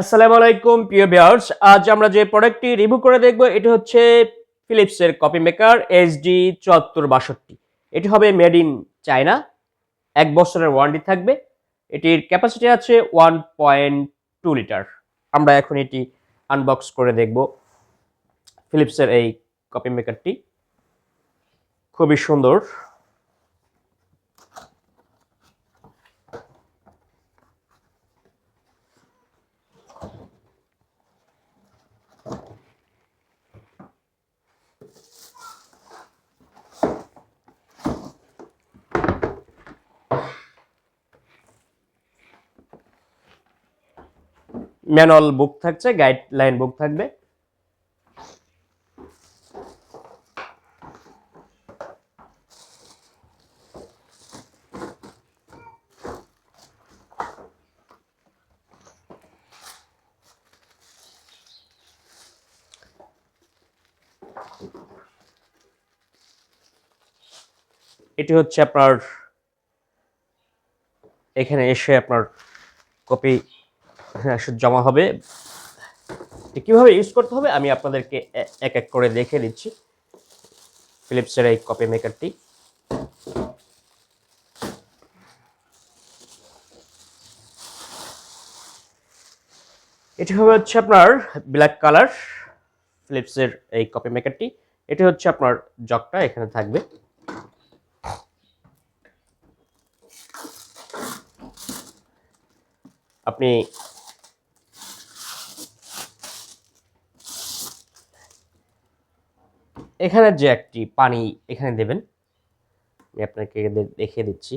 আসসালামু আলাইকুম, প্রিয় ভিউয়ার্স। আজ আমরা যে প্রোডাক্টটি রিভিউ করে দেখব, এটি হচ্ছে ফিলিপসের কপি মেকার এইচডি চুয়াত্তর বাষট্টি। এটি হবে মেড ইন চায়না। এক বছরের ওয়ারেন্টি থাকবে। এটির ক্যাপাসিটি আছে ওয়ান পয়েন্ট টু লিটার। আমরা এখন এটি আনবক্স করে দেখব ফিলিপসের এই কপি মেকারটি। খুবই সুন্দর। ম্যানুয়াল বুক থাকছে গাইডলাইন বুক থাকবে। এটি হচ্ছে আপনার এখানে এসে আপনার কপি জমা হবে। কীভাবে ইউজ করতে হবে? আমি আপনাদেরকে এক এক করে দেখে দিচ্ছি। ফিলিপসের এই কপি মেকারটি এটি হবে হচ্ছে আপনার ব্ল্যাক কালার ফিলিপসের এই কপি মেকারটি এটি হচ্ছে আপনার জগটা, এখানে থাকবে। আপনি এখানে যে একটি পানি এখানে দেবেন, আমি আপনাকে দেখিয়ে দিচ্ছি।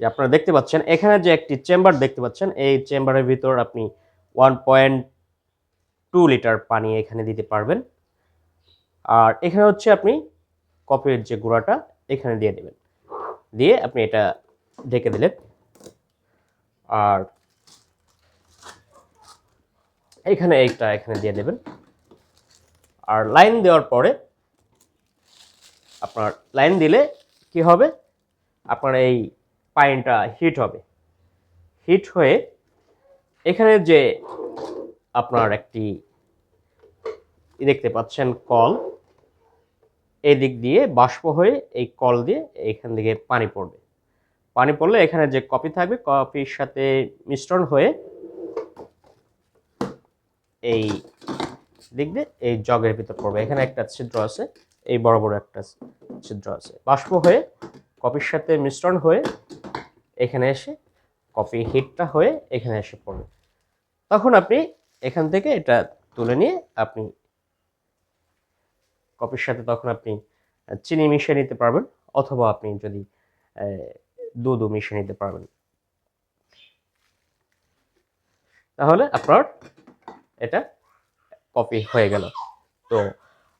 যে আপনারা দেখতে পাচ্ছেন, এখানে যে একটি চেম্বার দেখতে পাচ্ছেন, এই চেম্বারের ভিতর আপনি ওয়ান পয়েন্ট টু লিটার পানি এখানে দিতে পারবেন। আর এখানে হচ্ছে আপনি কফির যে গুঁড়াটা, এখানে দিয়ে দেবেন। দিয়ে আপনি এটা ঢেকে দিলেন। আর এখানে এইটা এখানে দিয়ে দেবেন। আর লাইন দেওয়ার পরে আপনার লাইন দিলে কি হবে? আপনার এই পাইনটা হিট হবে। হিট হয়ে এখানে যে আপনার একটি, দেখতে পাচ্ছেন, কল এই দিক দিয়ে বাষ্প হয়ে এই কল দিয়ে এখান থেকে পানি পড়বে। পানি পড়লে এখানে যে কপি থাকবে কপির সাথে মিশ্রণ হয়ে এই দিক দিয়ে এই জগের ভিতর পড়বে। এখানে একটা ছিদ্র আছে, এই বড় বড় একটা ছিদ্র আছে। বাষ্প হয়ে কপির সাথে মিশ্রণ হয়ে এখানে এসে কফি হিটটা হয়ে এখানে এসে পড়বে। তখন আপনি এখান থেকে এটা তুলে নিয়ে আপনি কফির সাথে তখন আপনি চিনি মিশিয়ে নিতে পারবেন অথবা আপনি যদি দুধও মিশিয়ে নিতে পারবেন। তাহলে আপনার এটা কপি হয়ে গেল। তো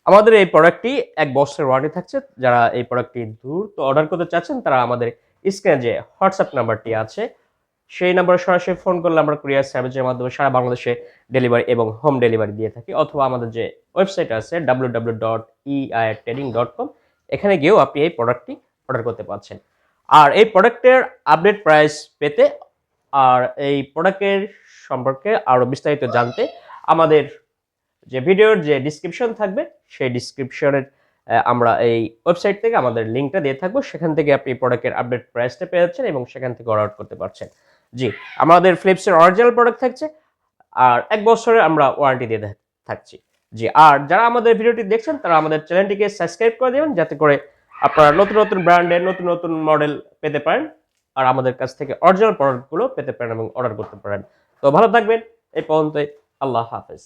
আমাদের এই প্রোডাক্টটি এক বছরের ওয়ারেন্টি থাকছে। যারা এই প্রোডাক্টটি দ্রুত অর্ডার করতে চাচ্ছেন, তারা আমাদের স্ক্রিনে যে হোয়াটসঅ্যাপ নাম্বারটি আছে সেই নাম্বারে সরাসরি ফোন করলে আমরা কুরিয়ার সার্ভিসের মাধ্যমে সারা বাংলাদেশে ডেলিভারি এবং হোম ডেলিভারি দিয়ে থাকি অথবা আমাদের যে ওয়েবসাইট আছে W W dot EI trading dot com এখানে গিয়েও আপনি এই প্রোডাক্টটি অর্ডার করতে পারছেন। আর এই প্রোডাক্টের আপডেট প্রাইস পেতে আর এই প্রোডাক্টের সম্পর্কে আরও বিস্তারিত জানতে আমাদের যে ভিডিওর যে ডিসক্রিপশন থাকবে, সেই ডিসক্রিপশনের আমরা এই ওয়েবসাইট থেকে আমাদের লিঙ্কটা দিয়ে থাকব। সেখান থেকে আপনি প্রোডাক্টের আপডেট প্রাইসটা পেয়ে যাচ্ছেন এবং সেখান থেকে অর্ডার করতে পারছেন। জি, আমাদের ফ্লিপসের অরিজিনাল প্রোডাক্ট থাকছে, আর এক বছরের আমরা ওয়ারেন্টি দিয়ে থাকছি। জি, আর যারা আমাদের ভিডিওটি দেখছেন, তারা আমাদের চ্যানেলটিকে সাবস্ক্রাইব করে দেবেন, যাতে করে আপনারা নতুন নতুন ব্র্যান্ডের নতুন নতুন মডেল পেতে পারেন, আর আমাদের কাছ থেকে অরিজিনাল প্রোডাক্টগুলো পেতে পারেন এবং অর্ডার করতে পারেন। তো ভালো থাকবেন, এই পর্যন্তই, আল্লাহ হাফেজ।